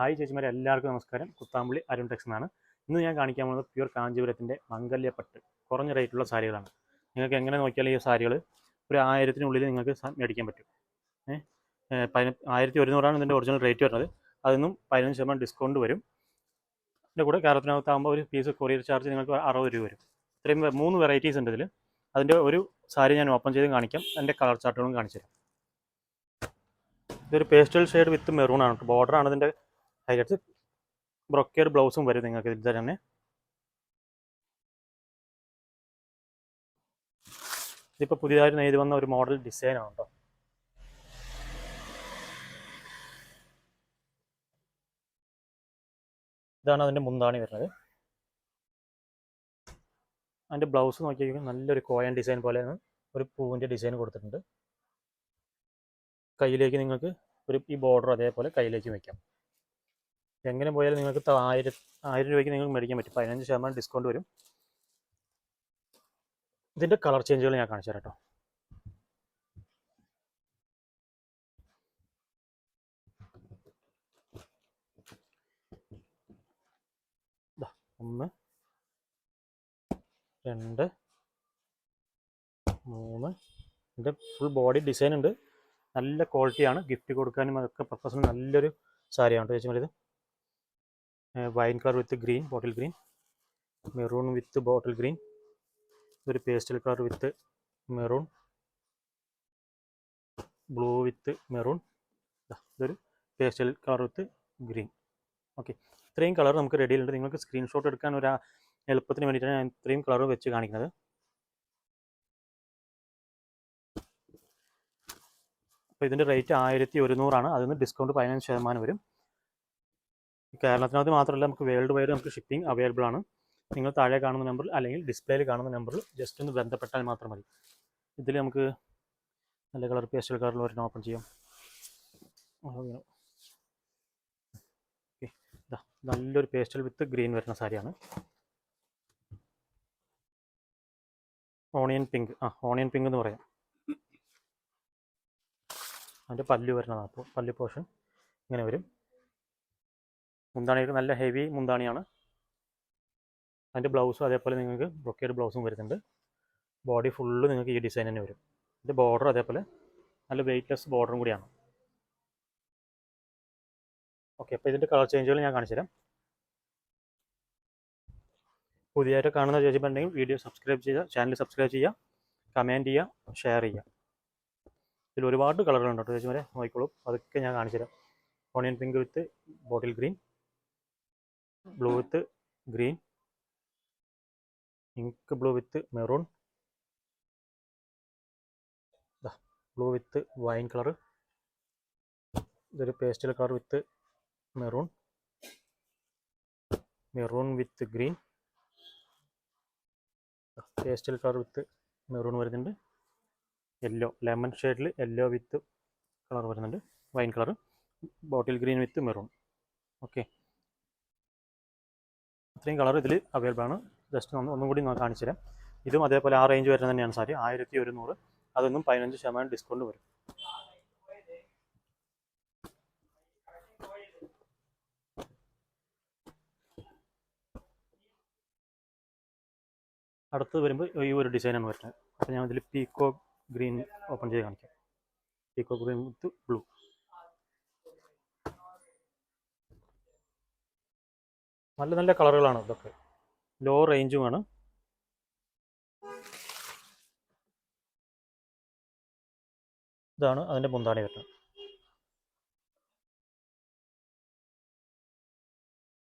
Hi ചേച്ചിമാരെ എല്ലാവർക്കും നമസ്കാരം. Kuthampully Arun Tex എന്നാണ്. ഇന്ന് ഞാൻ കാണിക്കാൻ പോകുന്നത് പ്യൂർ കാഞ്ചീപുരത്തിന്റെ മംഗല്യപ്പട്ട് കുറഞ്ഞ റേറ്റുള്ള സാരികളാണ്. നിങ്ങൾക്ക് എങ്ങനെ നോക്കിയാലും ഈ സാരികൾ ഒരു ആയിരത്തിനുള്ളിൽ നിങ്ങൾക്ക് മേടിക്കാൻ പറ്റും. ഏഹ് ആയിരത്തി ഒരുന്നൂറാണ് ഇതിന്റെ ഒറിജിനൽ റേറ്റ് വരുന്നത്. അതിൽ നിന്നും പതിനഞ്ച് ശതമാനം ഡിസ്കൗണ്ട് വരും. അതിന്റെ കൂടെ കേരളത്തിനകത്താകുമ്പോൾ ഒരു പീസ് കൊറിയർ ചാർജ് നിങ്ങൾക്ക് അറുപത് രൂപ വരും. ഇത്രയും മൂന്ന് വെറൈറ്റീസ് ഉണ്ട് ഇതിൽ അതിന്റെ ഒരു സാരി ഞാൻ ഓപ്പൺ ചെയ്ത് കാണിക്കാം. അതിന്റെ കളർ ചാർട്ടുകളും കാണിച്ചു തരാം ഇതൊരു പേസ്റ്റൽ ഷെയ്ഡ് വിത്ത് മെറൂൺ ആണ്. ബോർഡർ ആണ് ഇതിന്റെ ഹൈലൈറ്റ്സ് ബ്രൊക്കേഡ് ബ്ലൗസും വരും നിങ്ങൾക്ക് ഇതിൽ തന്നെ. ഇതിപ്പോൾ പുതിയതായി നെയ്ത് വന്ന ഒരു മോഡൽ ഡിസൈനാണ് കേട്ടോ. ഇതാണ് അതിന്റെ മുന്താണി വരുന്നത്. അതിന്റെ ബ്ലൗസ് നോക്കി നല്ലൊരു കോയൻ ഡിസൈൻ പോലെയാണ് ഒരു പൂവിന്റെ ഡിസൈൻ കൊടുത്തിട്ടുണ്ട്. കയ്യിലേക്ക് നിങ്ങൾക്ക് ഒരു ഈ ബോർഡർ അതേപോലെ കയ്യിലേക്ക് വെക്കാം. എങ്ങനെ പോയാലും നിങ്ങൾക്ക് ആയിരം ആയിരം രൂപയ്ക്ക് നിങ്ങൾക്ക് മേടിക്കാൻ പറ്റും. പതിനഞ്ച് ശതമാനം ഡിസ്കൗണ്ട് വരും. ഇതിന്റെ കളർ ചേഞ്ചുകൾ ഞാൻ കാണിച്ചു തരാം കേട്ടോ ഒന്ന് രണ്ട് മൂന്ന്. ഇതിന്റെ ഫുൾ ബോഡി ഡിസൈൻ ഉണ്ട്. നല്ല ക്വാളിറ്റിയാണ് ഗിഫ്റ്റ് കൊടുക്കാനും അതൊക്കെ പർപ്പസിന് നല്ലൊരു സാരിയാണ് കേട്ടോ ചേച്ചി ഇത് wine colour with green bottle green maroon with bottle green ഒരു pastel colour with maroon blue with maroon ഇതൊരു pastel colour with green okay ഇത്രയും കളർ നമുക്ക് റെഡിയിലുണ്ട് നിങ്ങൾക്ക് സ്ക്രീൻഷോട്ട് എടുക്കാൻ ഒരു എളുപ്പത്തിന് വേണ്ടിയിട്ടാണ് ഞാൻ ഇത്രയും കളർ വെച്ച് കാണിക്കുന്നത്. അപ്പോൾ ഇതിന്റെ റേറ്റ് ആയിരത്തി ഒരുന്നൂറാണ്. അതിൽ നിന്ന് ഡിസ്കൗണ്ട് പതിനഞ്ച് ശതമാനം വരും. കേരളത്തിനകത്ത് മാത്രമല്ല നമുക്ക് വേൾഡ് വൈഡ് നമുക്ക് ഷിപ്പിംഗ് അവൈലബിൾ ആണ്. നിങ്ങൾ താഴെ കാണുന്ന നമ്പറിൽ അല്ലെങ്കിൽ ഡിസ്പ്ലേയിൽ കാണുന്ന നമ്പറിൽ ജസ്റ്റ് ഒന്ന് ബന്ധപ്പെട്ടാൽ മാത്രം മതി. ഇതിൽ നമുക്ക് നല്ല കളർ പേസ്റ്റൽ കളറിൽ ഒരെണ്ണം ഓപ്പൺ ചെയ്യാം. ഓക്കെ. നല്ലൊരു പേസ്റ്റൽ വിത്ത് ഗ്രീൻ വരുന്ന സാരിയാണ് ഓണിയൻ പിങ്ക് ആ ഓണിയൻ പിങ്ക് എന്ന് പറയാം. അതിന്റെ പല്ല് വരുന്നതാണ് അപ്പോൾ പല്ല് പോർഷൻ ഇങ്ങനെ വരും. മുന്താണിയൊക്കെ നല്ല ഹെവി മുന്താണിയാണ്. അതിന്റെ ബ്ലൗസും അതേപോലെ നിങ്ങൾക്ക് ബ്രൊക്കേഡ് ബ്ലൗസും വരുന്നുണ്ട്. ബോഡി ഫുള്ള് നിങ്ങൾക്ക് ഈ ഡിസൈൻ തന്നെ വരും. ഇതിന്റെ ബോർഡർ അതേപോലെ നല്ല വെയ്റ്റ്ലെസ് ബോർഡറും കൂടിയാണ്. ഓക്കെ അപ്പോൾ ഇതിന്റെ കളർ ചേഞ്ചുകൾ ഞാൻ കാണിച്ചു തരാം. പുതിയതായിട്ട് കാണുന്ന ചോദിച്ചിട്ടുണ്ടെങ്കിൽ വീഡിയോ സബ്സ്ക്രൈബ് ചെയ്യുക ചാനൽ സബ്സ്ക്രൈബ് ചെയ്യുക കമന്റ് ചെയ്യുക ഷെയർ ചെയ്യുക. ഇതിൽ ഒരുപാട് കളറുകളുണ്ട് കേട്ടോ ചേച്ചിമാരെ. നോക്കിക്കോളൂ. അതൊക്കെ ഞാൻ കാണിച്ചു തരാം. Onion pink with bottle green blue with green ink blue with maroon blue with wine colour ഇതൊരു pastel colour with maroon maroon with green pastel colour with maroon വരുന്നുണ്ട്. യെല്ലോ ലെമൺ ഷെയ്ഡിൽ യെല്ലോ വിത്ത് കളർ വരുന്നുണ്ട്. Wine colour bottle green with maroon okay ഇത്രയും colour ഇതിൽ available ആണ്. Just ഒന്ന് ഒന്നും കൂടി കാണിച്ചു തരാം. ഇതും അതേപോലെ ആ റേഞ്ച് വരുന്നത് തന്നെയാണ് സാരി. ആയിരത്തി ഒരുന്നൂറ് അതൊന്നും പതിനഞ്ച് ശതമാനം ഡിസ്കൗണ്ട് വരും. അടുത്ത് വരുമ്പോൾ ഈ ഒരു ഡിസൈനാണ് വരുന്നത്. അപ്പോൾ ഞാൻ ഇതിൽ പീക്കോ ഗ്രീൻ ഓപ്പൺ ചെയ്ത് കാണിക്കാം. പീക്കോ ഗ്രീൻ വിത്ത് ബ്ലൂ നല്ല നല്ല കളറുകളാണ് ഇതൊക്കെ. ലോ റേഞ്ചുമാണ് ഇതാണ് അതിന്റെ മുന്താണി വരുന്നത്.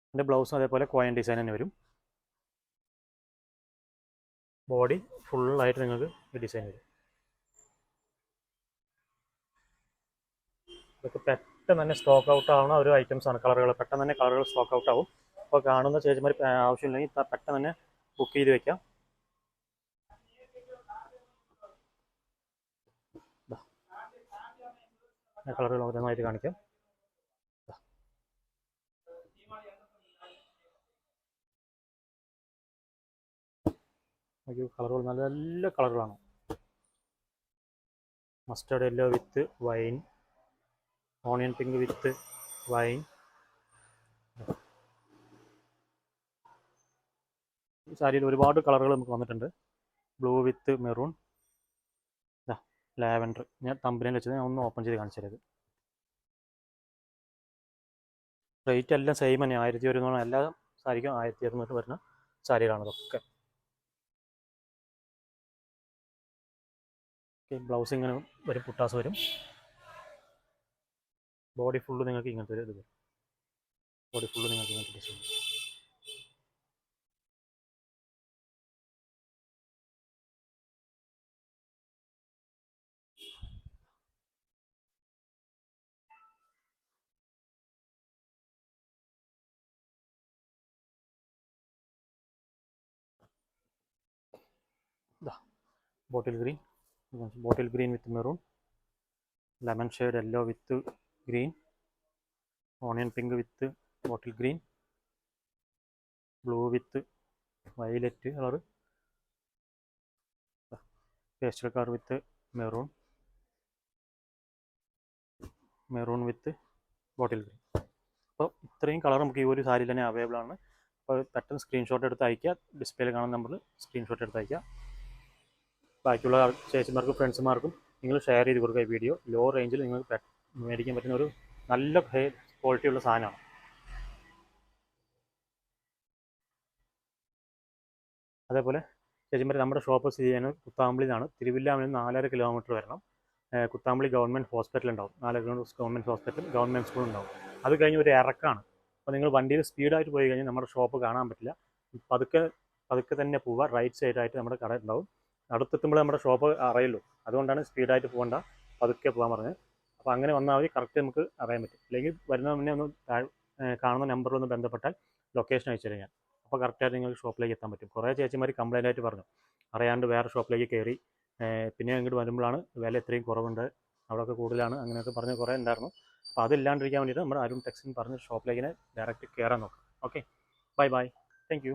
അതിന്റെ ബ്ലൗസും അതേപോലെ കോയൻ ഡിസൈൻ തന്നെ വരും. ബോഡി ഫുള്ളായിട്ട് നിങ്ങൾക്ക് ഡിസൈൻ വരും. ഇതൊക്കെ പെട്ടെന്ന് തന്നെ സ്റ്റോക്ക് ഔട്ട് ആവുന്ന ഒരു ഐറ്റംസ് ആണ്. കളറുകൾ പെട്ടെന്ന് തന്നെ കളറുകൾ സ്റ്റോക്ക് ഔട്ട് ആവും. അപ്പോൾ കാണുന്ന ചേച്ചിമാർ ആവശ്യമില്ലെങ്കിൽ പെട്ടെന്ന് തന്നെ ബുക്ക് ചെയ്ത് വെക്കാം. കളറുകൾ ഓരോന്നായിട്ട് കാണിക്കാം. അയ്യോ കളറുകൾ നല്ല നല്ല കളറുകളാണ് mustard yellow with wine onion pink with wine സാരിയിൽ ഒരുപാട് കളറുകൾ നമുക്ക് വന്നിട്ടുണ്ട്. Blue with maroon lavender. ഞാൻ തമ്പനിയിൽ വെച്ചത് ഞാൻ ഒന്ന് ഓപ്പൺ ചെയ്ത് കാണിച്ചു റേറ്റ് എല്ലാം സെയിം തന്നെ. ആയിരത്തി ഒരുന്നൂറ് എല്ലാ സാരിക്കും ആയിരത്തി ഇരുന്നൂറ് വരുന്ന സാരികളാണ് ഇതൊക്കെ. ബ്ലൗസ് ഇങ്ങനെ വരും പുട്ടാസ് വരും. ബോഡി ഫുള്ള് നിങ്ങൾക്ക് ഇങ്ങനത്തെ ഒരു ഇത് വരും. ബോഡി ഫുള്ള് നിങ്ങൾക്ക് ഇങ്ങനത്തെ design bottle green. Bottle green with maroon. Lemon shade yellow with green. Onion pink with bottle green. Blue with violet colour pastel colour with maroon maroon with bottle green അപ്പോൾ ഇത്രയും colour നമുക്ക് ഈ ഒരു സാരിയിൽ തന്നെ available ആണ്. അപ്പോൾ പെട്ടെന്ന് സ്ക്രീൻഷോട്ട് എടുത്ത് അയക്കുക ഡിസ്പ്ലേയിൽ കാണുന്ന നമ്പറിൽ സ്ക്രീൻഷോട്ട് എടുത്ത് അയക്കുക ബാക്കിയുള്ള ചേച്ചിമാർക്കും ഫ്രണ്ട്സുമാർക്കും നിങ്ങൾ ഷെയർ ചെയ്ത് കൊടുക്കുക ഈ വീഡിയോ. ലോ റേഞ്ചിൽ നിങ്ങൾക്ക് മേടിക്കാൻ പറ്റുന്ന ഒരു നല്ല ക്വാളിറ്റി ഉള്ള സാധനമാണ്. അതേപോലെ ചേച്ചിമാർ നമ്മുടെ ഷോപ്പ് സ്ഥിതി ചെയ്യുന്നത് കുത്താമ്പിളിയിലാണ് തിരുവില്ലാമിൽ നാലര കിലോമീറ്റർ വരണം. കുത്താമ്പിളി ഗവൺമെന്റ് ഹോസ്പിറ്റൽ ഉണ്ടാവും. നാലര kilometre government hospital government school ഉണ്ടാവും. അത് കഴിഞ്ഞ് ഒരു ഇറക്കാണ്. അപ്പോൾ നിങ്ങൾ വണ്ടിയിൽ സ്പീഡായിട്ട് പോയി കഴിഞ്ഞാൽ നമ്മുടെ ഷോപ്പ് കാണാൻ പറ്റില്ല. പതുക്കെ പതുക്കെ തന്നെ പോവുക. റൈറ്റ് സൈഡായിട്ട് നമ്മുടെ കട ഉണ്ടാവും. അടുത്തെത്തുമ്പോൾ നമ്മുടെ ഷോപ്പ് അറിയുള്ളൂ. അതുകൊണ്ടാണ് സ്പീഡായിട്ട് പോകണ്ട. പതുക്കെ പോകാൻ പറഞ്ഞത്. അപ്പോൾ അങ്ങനെ വന്നാൽ മതി. കറക്റ്റ് നമുക്ക് അറിയാൻ പറ്റും. അല്ലെങ്കിൽ വരുന്ന മുന്നേ ഒന്ന് കാണുന്ന നമ്പറിൽ ഒന്ന് ബന്ധപ്പെട്ടാൽ ലൊക്കേഷൻ അയച്ചു തരാം ഞാൻ. അപ്പോൾ കറക്റ്റായിട്ട് നിങ്ങൾക്ക് ഷോപ്പിലേക്ക് എത്താൻ പറ്റും. കുറേ ചേച്ചിമാർ കംപ്ലൈന്റ് ആയിട്ട് പറഞ്ഞു. അറിയാണ്ട് വേറെ ഷോപ്പിലേക്ക് കയറി പിന്നെ ഇങ്ങോട്ട് വരുമ്പോഴാണ് വില എത്രയും കുറവുണ്ട്. അവിടെയൊക്കെ കൂടുതലാണ്. അങ്ങനെയൊക്കെ പറഞ്ഞ് കുറേ ഉണ്ടായിരുന്നു. അപ്പോൾ അതില്ലാണ്ടിരിക്കാൻ വേണ്ടിയിട്ട് നമ്മുടെ അരുൺ ടെക്സിൻ പറഞ്ഞ് ഷോപ്പിലേക്ക് ഡയറക്റ്റ് കയറാൻ നോക്കാം. Okay bye bye thank